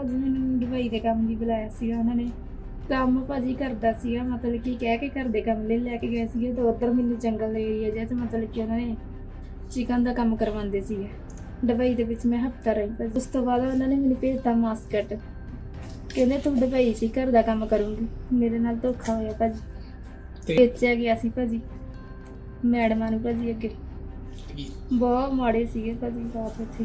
ਭਾਜੀ ਮੈਨੂੰ ਦੁਬਈ ਦੇ ਕੰਮ ਲਈ ਬੁਲਾਇਆ ਸੀਗਾ ਉਹਨਾਂ ਨੇ। ਕੰਮ ਭਾਜੀ ਕਰਦਾ ਸੀਗਾ ਮਤਲਬ ਕਿ ਕਹਿ ਕੇ ਘਰ ਦੇ ਕੰਮ ਲਈ ਲੈ ਕੇ ਗਏ ਸੀਗੇ ਤੇ ਉੱਧਰ ਮੈਨੂੰ ਜੰਗਲ ਏਰੀਆ ਜਿਹਾ ਤੇ ਮਤਲਬ ਕਿ ਉਹਨਾਂ ਨੇ ਚਿਕਨ ਦਾ ਕੰਮ ਕਰਵਾਉਂਦੇ ਸੀਗੇ। ਦੁਬਈ ਦੇ ਵਿੱਚ ਮੈਂ ਹਫਤਾ ਰਹੀ ਭਾਜੀ। ਉਸ ਤੋਂ ਬਾਅਦ ਉਹਨਾਂ ਨੇ ਮੈਨੂੰ ਭੇਜਤਾ ਮਾਸਕਟ। ਕਹਿੰਦੇ ਤੂੰ ਦੁਬਈ 'ਚ ਹੀ ਘਰ ਦਾ ਕੰਮ ਕਰੂੰਗੀ। ਮੇਰੇ ਨਾਲ ਧੋਖਾ ਹੋਇਆ ਭਾਜੀ। ਤੇ ਵੇਚਿਆ ਗਿਆ ਸੀ ਭਾਜੀ। ਮੈਡਮਾਂ ਨੂੰ ਭਾਜੀ ਅੱਗੇ। ਬਹੁਤ ਮਾੜੇ ਸੀਗੇ ਭਾਜੀ ਰਾਤ ਉੱਥੇ।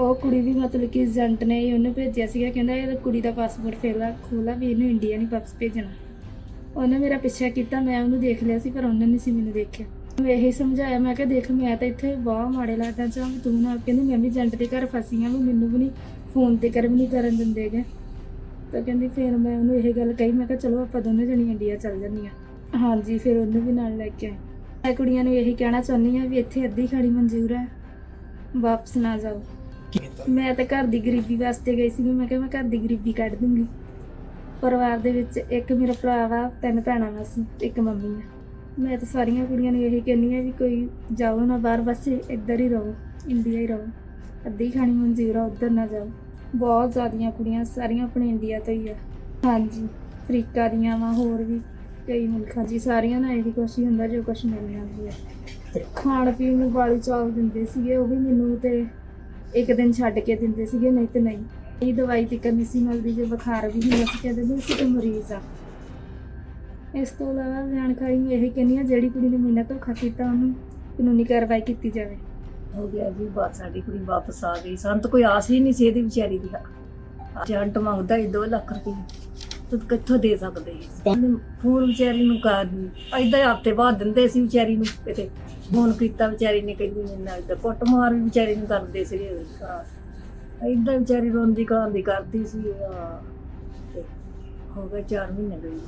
ਉਹ ਕੁੜੀ ਵੀ ਮਤਲਬ ਕਿ ਏਜੰਟ ਨੇ ਹੀ ਉਹਨੂੰ ਭੇਜਿਆ ਸੀਗਾ, ਕਹਿੰਦਾ ਇਹ ਕੁੜੀ ਦਾ ਪਾਸਪੋਰਟ ਫੇਲਾ ਖੋਲਾ ਵੀ ਇਹਨੂੰ ਇੰਡੀਆ ਨਹੀਂ ਵਾਪਸ ਭੇਜਣਾ। ਉਹਨੇ ਮੇਰਾ ਪਿੱਛਾ ਕੀਤਾ, ਮੈਂ ਉਹਨੂੰ ਦੇਖ ਲਿਆ ਸੀ, ਪਰ ਉਹਨੇ ਨਹੀਂ ਸੀ ਮੈਨੂੰ ਦੇਖਿਆ। ਮੈਂ ਇਹੀ ਸਮਝਾਇਆ, ਮੈਂ ਕਿਹਾ ਦੇਖ, ਮੈਂ ਤਾਂ ਇੱਥੇ ਬਹੁਤ ਮਾੜੇ ਲੱਗਦਾ ਚਾਹ ਵੀ ਤੂੰ ਨਾ ਕਹਿੰਦੀ, ਮੈਂ ਵੀ ਏਜੰਟ ਦੇ ਘਰ ਫਸੀ ਆ ਵੀ ਮੈਨੂੰ ਵੀ ਨਹੀਂ, ਫੋਨ ਤੇ ਕਰ ਵੀ ਨਹੀਂ ਕਰਨ ਦਿੰਦੇਗੇ ਤਾਂ ਕਹਿੰਦੀ, ਫਿਰ ਮੈਂ ਉਹਨੂੰ ਇਹ ਗੱਲ ਕਹੀ, ਮੈਂ ਕਿਹਾ ਚਲੋ, ਆਪਾਂ ਦੋਨੇ ਜਣੀ ਇੰਡੀਆ ਚੱਲ ਜੰਨੀਆਂ ਹਾਂਜੀ, ਫਿਰ ਉਹਨੂੰ ਵੀ ਨਾਲ ਲੈ ਕੇ ਆਏ। ਮੈਂ ਕੁੜੀਆਂ ਨੂੰ ਇਹੀ ਕਹਿਣਾ ਚਾਹੁੰਦੀ ਆ ਵੀ ਇੱਥੇ ਅੱਧੀ ਖਾਣੀ ਮਨਜ਼ੂਰ ਹੈ, ਵਾਪਸ ਨਾ ਜਾਓ। ਮੈਂ ਤਾਂ ਘਰ ਦੀ ਗਰੀਬੀ ਵਾਸਤੇ ਗਈ ਸੀ ਮੈਂ ਕਿਹਾ ਮੈਂ ਘਰ ਦੀ ਗਰੀਬੀ ਕੱਢ ਦੂੰਗੀ ਪਰਿਵਾਰ ਦੇ ਵਿੱਚ ਇੱਕ ਮੇਰਾ ਭਰਾ ਵਾ, ਤਿੰਨ ਭੈਣਾਂ ਵਾ ਸੀ ਇੱਕ ਮੰਮੀ ਆ। ਮੈਂ ਤਾਂ ਸਾਰੀਆਂ ਕੁੜੀਆਂ ਨੂੰ ਇਹੀ ਕਹਿੰਦੀ ਆ ਵੀ ਕੋਈ ਜਾਓ ਨਾ ਬਾਹਰ, ਬਸ ਇੱਧਰ ਹੀ ਰਹੋ, ਇੰਡੀਆ ਹੀ ਰਹੋ। ਅੱਧੀ ਖਾਣੀ ਮਨਜ਼ੂਰ ਆ, ਉੱਧਰ ਨਾ ਜਾਓ। ਬਹੁਤ ਜ਼ਿਆਦੀਆਂ ਕੁੜੀਆਂ ਸਾਰੀਆਂ ਆਪਣੇ ਇੰਡੀਆ ਤੋਂ ਹੀ ਆ। ਹਾਂਜੀ, ਅਫਰੀਕਾ ਦੀਆਂ ਵਾ, ਹੋਰ ਵੀ ਕਈ ਮੁਲਕਾਂ ਜੀ ਸਾਰੀਆਂ ਨਾਲ ਇਹੀ ਕੁਛ ਹੀ ਹੁੰਦਾ, ਜੋ ਕੁਛ ਮਿਲ ਜਾਂਦੀ ਹੈ ਖਾਣ ਪੀਣ ਨੂੰ ਵਾਲੀ ਚਾਵਲ ਦਿੰਦੇ ਸੀਗੇ, ਉਹ ਵੀ ਮੈਨੂੰ ਤੇ ਇੱਕ ਦਿਨ ਛੱਡ ਕੇ ਦਿੰਦੇ ਸੀਗੇ ਨਹੀਂ ਤੇ ਨਹੀਂ। ਇਹ ਦਵਾਈ ਤੇ ਕਰਨੀ ਸੀ ਮਿਲਦੀ ਜੇ ਬੁਖਾਰ ਵੀ ਹੁੰਦਾ ਸੀ ਕਹਿੰਦੇ ਨੇ ਸੀ ਤੇ ਮਰੀਜ਼ ਆ। ਇਸ ਤੋਂ ਇਲਾਵਾ ਜਾਣਕਾਰੀ ਇਹ ਕਹਿੰਦੀ ਆ ਜਿਹੜੀ ਕੁੜੀ ਨੇ ਮੇਰੇ ਨਾਲ ਧੋਖਾ ਕੀਤਾ ਉਹਨੂੰ ਕਾਨੂੰਨੀ ਕਾਰਵਾਈ ਕੀਤੀ ਜਾਵੇ। ਹੋ ਗਿਆ ਜੀ ਬਾਤ ਸਾਡੀ ਕੁੜੀ ਵਾਪਸ ਆ ਗਈ। ਸਾਨੂੰ ਤਾਂ ਕੋਈ ਆਸ ਹੀ ਨਹੀਂ ਸੀ ਇਹਦੀ ਵਿਚਾਰੀ ਦੀ। ਏਜੰਟ ਮੰਗਦਾ ਹੀ 2 ਲੱਖ ਰੁਪਏ। ਤੂੰ ਕਿੱਥੋਂ ਦੇ ਸਕਦੇ? ਫੋਨ ਵਿਚਾਰੀ ਨੂੰ ਕਰ ਐਦਾਂ ਹਫ਼ਤੇ ਬਾਅਦ ਦਿੰਦੇ ਸੀ ਵਿਚਾਰੀ ਨੂੰ ਕਿਤੇ। ਫੋਨ ਕੀਤਾ ਵਿਚਾਰੀ ਨੇ ਕਹਿੰਦੀ ਮੇਰੇ ਨਾਲ ਏਦਾਂ ਕੁੱਟ ਮਾਰ ਵੀ ਵਿਚਾਰੀ ਨੂੰ ਕਰਦੇ ਸੀਗੇ। ਐਦਾਂ ਵਿਚਾਰੀ ਰੋਂਦੀ ਕਹਾਂਦੀ ਕਰਦੀ ਸੀ ਆ ਤੇ ਹੋ ਗਏ 4 ਮਹੀਨੇ ਗਈ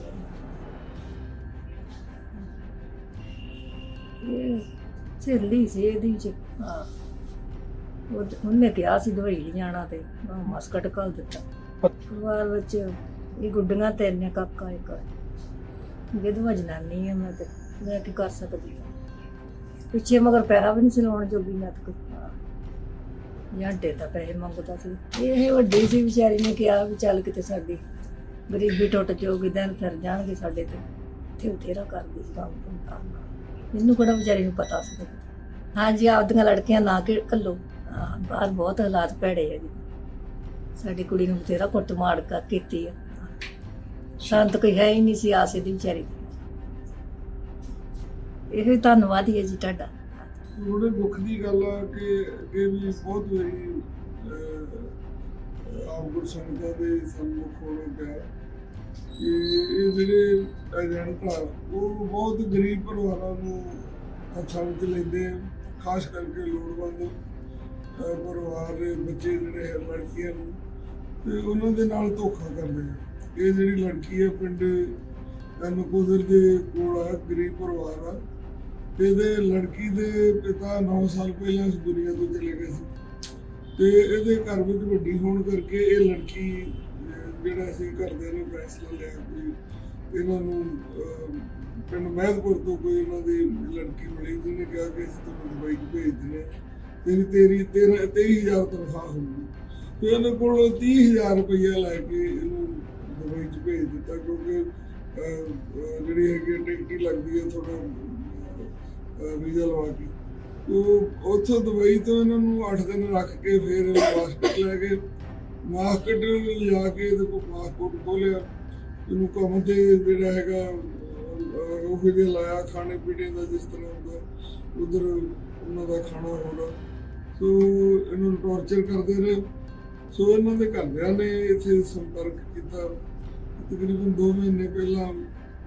ਇਹ ਸਹੇਲੀ ਸੀ ਇਹਦੀ ਚ, ਹਾਂ। ਉਹ ਉਹਨੇ ਕਿਹਾ ਸੀ ਦਵਾਈ ਜਾਣਾ ਤੇ ਮੈਂ ਮਸਕਟ ਘੱਲ ਦਿੱਤਾ। ਪਰਿਵਾਰ ਵਿੱਚ ਇਹ ਗੁੱਡੀਆਂ ਤੇ ਕਾਕਾ ਇੱਕ। ਵਿਧਵਾ ਜਨਾਨੀ ਆ ਮੈਂ ਤੇ, ਮੈਂ ਕੀ ਕਰ ਸਕਦੀ ਹਾਂ ਪਿੱਛੇ ਮਗਰ ਪੈਸਾ ਵੀ ਨਹੀਂ ਸੀ ਜੋਗੀ ਮੈਂ ਤਾਂ ਜਾਂਟੇ ਤਾਂ ਪੈਸੇ ਮੰਗਦਾ ਸੀ। ਇਹ ਵੱਡੀ ਸੀ ਵਿਚਾਰੀ ਨੇ ਕਿਹਾ ਵੀ ਚੱਲ ਕਿਤੇ ਸਾਡੀ ਗਰੀਬੀ ਟੁੱਟ ਜਾਊਗੀ, ਦਿਨ ਫਿਰ ਜਾਣਗੇ ਸਾਡੇ ਤੇ। ਤੇ ਬਥੇਰਾ ਕਰਦੀ ਸੀ ਕੰਮ ਧੰਦਾ ਮੈਨੂੰ ਕਿਹੜਾ ਵਿਚਾਰੀ ਨੂੰ ਪਤਾ ਸੀ। ਹਾਂਜੀ, ਆਪਦੀਆਂ ਲੜਕੀਆਂ ਨਾ ਕਿ ਕੱਲੋ ਬਾਹਰ ਬਹੁਤ ਹਾਲਾਤ ਭੈੜੇ ਆ ਜੀ। ਸਾਡੀ ਕੁੜੀ ਨੂੰ ਬਥੇਰਾ ਕੁੱਟ ਮਾਰ ਕਰ ਕੀਤੀ ਆ। ਸ਼ਾਂਤ ਕੋਈ ਹੈ ਹੀ ਨਹੀਂ ਸੀ ਆਸੇ ਦੀ ਵਿਚਾਰੀ ਇਹ ਧੰਨਵਾਦ ਹੀ ਹੈ ਜੀ ਤੁਹਾਡਾ। ਬੜੇ ਦੁੱਖ ਦੀ ਗੱਲ ਆ ਕਿ ਅੱਗੇ ਵੀ ਬਹੁਤ ਵਾਰੀ ਅਹ, ਗੁਰਸੰਗਤਾਂ ਦੇ ਸੰਮੁਖ ਹੋਣਾ ਪਿਆ ਕਿ ਇਹ ਜਿਹੜੇ ਏਜੰਟ ਆ ਉਹ ਬਹੁਤ ਗਰੀਬ ਪਰਿਵਾਰਾਂ ਨੂੰ ਹੱਥਾਂ ਵਿੱਚ ਲੈਂਦੇ ਆ। ਖਾਸ ਕਰਕੇ ਲੋੜਵੰਦ ਪਰਿਵਾਰ ਦੇ ਬੱਚੇ ਜਿਹੜੇ ਹੈ ਲੜਕੀਆਂ ਨੂੰ ਤੇ ਉਹਨਾਂ ਦੇ ਨਾਲ ਧੋਖਾ ਕਰਦੇ ਆ। ਇਹ ਜਿਹੜੀ ਲੜਕੀ ਹੈ ਪਿੰਡ ਨਕੋਦਰ ਦੇ ਕੋਲ ਆ ਗਰੀਬ ਪਰਿਵਾਰ ਆ। ਇਹਦੇ ਲੜਕੀ ਦੇ ਪਿਤਾ 9 ਸਾਲ ਪਹਿਲਾਂ ਇਸ ਦੁਨੀਆ ਤੋਂ ਚਲੇ ਗਏ ਸੀ ਤੇ ਇਹਦੇ ਘਰ ਵਿੱਚ ਵੱਡੀ ਹੋਣ ਕਰਕੇ ਇਹ ਲੜਕੀ ਜਿਹੜਾ ਸੀ ਘਰਦਿਆਂ ਨੇ ਫੈਸਲਾ ਲਿਆ ਕਿ, ਇਹਨਾਂ ਨੂੰ ਪਿੰਡ ਮਹਿਦਪੁਰ ਤੋਂ ਕੋਈ ਇਹਨਾਂ ਦੀ ਲੜਕੀ ਮਿਲੀ, ਜਿਹਨੇ ਕਿਹਾ ਕਿ ਅਸੀਂ ਤੁਹਾਨੂੰ ਦੁਬਈ 'ਚ ਭੇਜ ਦਿੰਦੇ ਹਾਂ। ਤੇਰੀ ਤੇਰੀ, ਤੇਰਾ 23000 ਤਨਖਾਹ ਹੋਊਗੀ ਤੇ ਇਹਨਾਂ ਕੋਲ 30000 ਰੁਪਈਆ ਲੈ ਕੇ ਇਹਨੂੰ ਦੁਬਈ 'ਚ ਭੇਜ ਦਿੱਤਾ, ਕਿਉਂਕਿ ਜਿਹੜੀ ਹੈਗੀ ਟਿਕਟ ਹੀ ਲੱਗਦੀ ਹੈ ਥੋੜਾ ਵੀਜ਼ਾ ਲਵਾ ਕੇ। ਉਹ ਉੱਥੋਂ ਦੁਬਈ ਤੋਂ ਇਹਨਾਂ ਨੂੰ 8 ਦਿਨ ਰੱਖ ਕੇ ਫਿਰ ਮਾਸਕਟ ਲੈ ਕੇ ਮਾਸਕਟ ਲਿਜਾ ਕੇ ਇਹਦੇ ਪਾਸਪੋਰਟ ਖੋਲਿਆ ਇਹਨੂੰ ਕੰਮ ਤੇ ਜਿਹੜਾ ਹੈਗਾ ਅਹ, ਉਹ ਲਾਇਆ ਖਾਣੇ ਪੀਣੇ ਦਾ ਜਿਸ ਤਰ੍ਹਾਂ ਹੁੰਦਾ ਉਧਰ ਉਹਨਾਂ ਦਾ ਖਾਣਾ ਹੋਣਾ ਸੋ ਇਹਨੂੰ ਟੌਰਚਰ ਕਰਦੇ ਰਹੇ। ਸੋ ਇਹਨਾਂ ਦੇ ਘਰਦਿਆਂ ਨੇ ਇੱਥੇ ਸੰਪਰਕ ਕੀਤਾ। ਤਕਰੀਬਨ 2 ਮਹੀਨੇ ਪਹਿਲਾਂ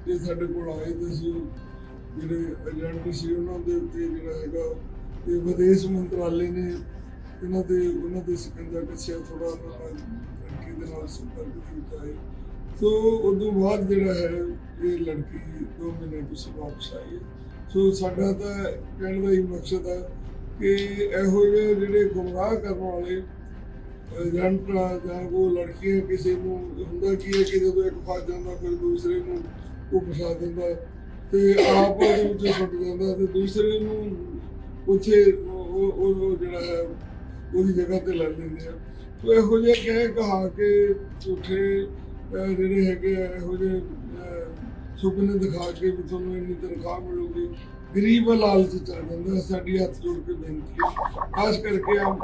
ਇਹ ਸਾਡੇ ਕੋਲ ਆਏ ਤੇ ਸੀ ਜਿਹੜੇ ਏਜੰਟ ਸੀ ਉਹਨਾਂ ਦੇ ਉੱਤੇ ਜਿਹੜਾ ਹੈਗਾ ਇਹ ਵਿਦੇਸ਼ ਮੰਤਰਾਲੇ ਨੇ ਇਹਨਾਂ ਦੇ, ਉਹਨਾਂ ਦੇ ਸਿਕੰਜਾ ਕੱਸਿਆ ਥੋੜਾ ਉਹਨਾਂ ਨਾਲ ਲੜਕੀ ਦੇ ਨਾਲ ਸੰਪਰਕ ਦੇ ਵਿੱਚ ਆਏ ਸੋ ਉਦੋਂ ਬਾਅਦ ਜਿਹੜਾ ਹੈ, ਇਹ ਲੜਕੀ 2 ਮਹੀਨੇ ਪਿੱਛੇ ਵਾਪਸ ਆਈ ਸੋ ਸਾਡਾ ਤਾਂ ਕਹਿਣ ਦਾ ਹੀ ਮਕਸਦ ਹੈ ਕਿ ਇਹੋ ਜਿਹੇ ਜਿਹੜੇ ਗੁੰਮਰਾਹ ਕਰਨ ਵਾਲੇ ਏਜੰਟ ਜਾਂ ਉਹ ਲੜਕੀਆਂ ਕਿਸੇ ਨੂੰ ਹੁੰਦਾ ਕੀ ਹੈ ਕਿ ਜਦੋਂ ਇੱਕ ਫਸ ਜਾਂਦਾ, ਫਿਰ ਦੂਸਰੇ ਨੂੰ ਉਹ ਫਸਾ ਦਿੰਦਾ ਤੇ ਆਪ ਉਹਦੇ ਵਿੱਚ ਸੁੱਟ ਜਾਂਦਾ ਤੇ ਦੂਸਰੇ ਨੂੰ ਉੱਥੇ ਉਹ, ਉਹ- ਜਿਹੜਾ ਹੈ, ਉਹਦੀ ਜਗ੍ਹਾ ਤੇ ਲੈ ਲੈਂਦੇ ਆ। ਤੋ ਇਹੋ ਜਿਹੇ ਕਹਿ ਕਹਾ ਕੇ ਝੂਠੇ ਜਿਹੜੇ ਹੈਗੇ ਆ, ਇਹੋ ਜਿਹੇ ਸੁਪਨੇ ਦਿਖਾ ਕੇ ਵੀ ਤੁਹਾਨੂੰ ਇੰਨੀ ਤਨਖਾਹ ਮਿਲੂਗੀ। ਗਰੀਬ ਲਾਲਚ ਚ ਆ ਜਾਂਦਾ, ਸਾਡੀ ਹੱਥ ਜੋੜ ਕੇ ਬੇਨਤੀ ਹੈ। ਖਾਸ ਕਰਕੇ ਆ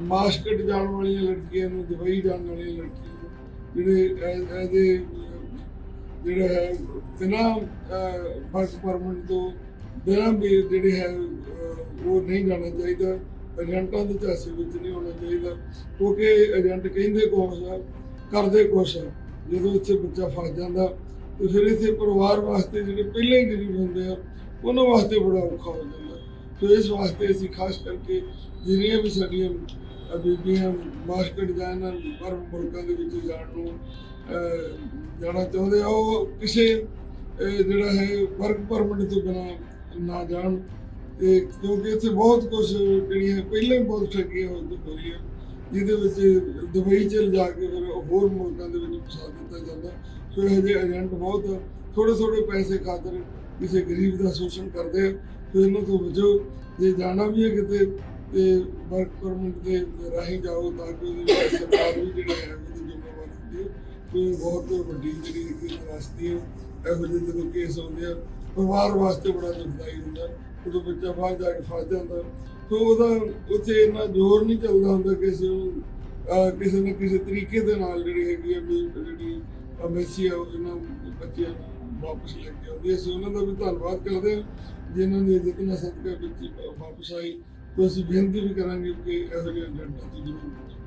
ਮਾਸਕਟ ਜਾਣ ਵਾਲੀਆਂ ਲੜਕੀਆਂ ਨੂੰ, ਦੁਬਈ ਜਾਣ ਵਾਲੀਆਂ ਲੜਕੀਆਂ ਨੂੰ, ਜਿਹੜੇ ਐ- ਇਹਦੇ ਜਿਹੜਾ ਹੈ, ਬਿਨਾਂ ਵਰਕ ਪਰਮਿਟ ਤੋਂ, ਬਿਨਾਂ ਵੀ ਜਿਹੜੇ ਹੈ ਉਹ ਨਹੀਂ ਜਾਣਾ ਚਾਹੀਦਾ। ਏਜੰਟਾਂ ਦੇ ਝਾਂਸੇ ਵਿੱਚ ਨਹੀਂ ਹੋਣਾ ਚਾਹੀਦਾ, ਕਿਉਂਕਿ ਏਜੰਟ ਕਹਿੰਦੇ ਕੁਛ ਆ, ਕਰਦੇ ਕੁਛ ਆ। ਜਦੋਂ ਇੱਥੇ ਬੱਚਾ ਫਸ ਜਾਂਦਾ, ਤੇ ਫਿਰ ਇੱਥੇ ਪਰਿਵਾਰ ਵਾਸਤੇ ਜਿਹੜੇ ਪਹਿਲਾਂ ਹੀ ਗਰੀਬ ਹੁੰਦੇ ਆ, ਉਹਨਾਂ ਵਾਸਤੇ ਬੜਾ ਔਖਾ ਹੋ ਜਾਂਦਾ। ਸੋ ਇਸ ਵਾਸਤੇ ਅਸੀਂ ਖਾਸ ਕਰਕੇ ਜਿਹੜੀਆਂ ਵੀ ਸਾਡੀਆਂ ਬੀਬੀਆਂ ਮਾਸਕਟ ਜਾਣ ਪਰ ਮੁਲਕਾਂ ਦੇ ਵਿੱਚ ਜਾਣ ਨੂੰ ਜਾਣਾ ਚਾਹੁੰਦੇ ਆ, ਉਹ ਕਿਸੇ ਜਿਹੜਾ ਹੈ ਵਰਕ ਪਰਮਿਟ ਤੋਂ ਬਿਨਾ ਨਾ ਜਾਣ। ਤੇ ਕਿਉਂਕਿ ਇੱਥੇ ਬਹੁਤ ਕੁਝ ਜਿਹੜੀਆਂ ਪਹਿਲਾਂ ਹੀ ਬਹੁਤ ਠੱਗੀਆਂ ਹੋ ਹੋ ਰਹੀਆਂ, ਜਿਹਦੇ ਵਿੱਚ ਦੁਬਈ ਚ ਲਿਜਾ ਕੇ ਫਿਰ ਹੋਰ ਮੁਲਕਾਂ ਦੇ ਵਿੱਚ ਫਸਾ ਦਿੱਤਾ ਜਾਂਦਾ। ਸੋ ਇਹ ਜਿਹੇ ਏਜੰਟ ਬਹੁਤ ਥੋੜੇ ਥੋੜੇ ਪੈਸੇ ਖਾਤਰ ਕਿਸੇ ਗਰੀਬ ਦਾ ਸ਼ੋਸ਼ਣ ਕਰਦੇ ਆ। ਸੋ ਇਹਨਾਂ ਤੋਂ ਬਚੋ। ਜੇ ਜਾਣਾ ਵੀ ਹੈ ਕਿਤੇ ਤੇ ਵਰਕ ਪਰਮਿਟ ਦੇ ਰਾਹੀਂ ਜਾਓ ਤਾਂ ਕਿ ਸਰਕਾਰ ਵੀ ਜਿਹੜਾ ਹੈ ਉਹਦੀ ਜ਼ਿੰਮੇਵਾਰ ਹੁੰਦੀ ਹੈ ਬਹੁਤ ਵੱਡੀ ਜਿਹੜੀ ਇੱਕ ਤਰਾਸਦੀ ਹੈ, ਇਹੋ ਜਿਹੇ ਜਦੋਂ ਕੇਸ ਆਉਂਦੇ ਆ, ਪਰਿਵਾਰ ਵਾਸਤੇ ਬੜਾ ਦੁਖਦਾਈ ਹੁੰਦਾ ਉਦੋਂ ਬੱਚਾ ਬਾਹਰ ਜਾ ਕੇ ਫਸ ਜਾਂਦਾ ਸੋ ਉਹਦਾ ਉੱਥੇ ਇੰਨਾ ਜ਼ੋਰ ਨਹੀਂ ਚੱਲਦਾ ਹੁੰਦਾ ਕਿਸੇ ਨੂੰ ਕਿਸੇ ਨਾ ਕਿਸੇ ਤਰੀਕੇ ਦੇ ਨਾਲ ਜਿਹੜੀ ਹੈਗੀ ਆ ਜਿਹੜੀ ਅੰਬੈਸੀ ਆ ਉਹ ਇਹਨਾਂ ਬੱਚਿਆਂ ਨੂੰ ਵਾਪਸ ਲੈ ਕੇ ਆਉਂਦੀ ਅਸੀਂ ਉਹਨਾਂ ਦਾ ਵੀ ਧੰਨਵਾਦ ਕਰਦੇ ਹਾਂ, ਜਿਨ੍ਹਾਂ ਨੇ ਜਿਤਨਾ ਸਦਕਾ ਬੱਚੀ ਵਾਪਸ ਆਈ ਤੇ ਅਸੀਂ ਬੇਨਤੀ ਵੀ ਕਰਾਂਗੇ ਕਿ ਇਹੋ ਜਿਹੇ ਏਜੰਟਾਂ ਜ਼ਰੂਰ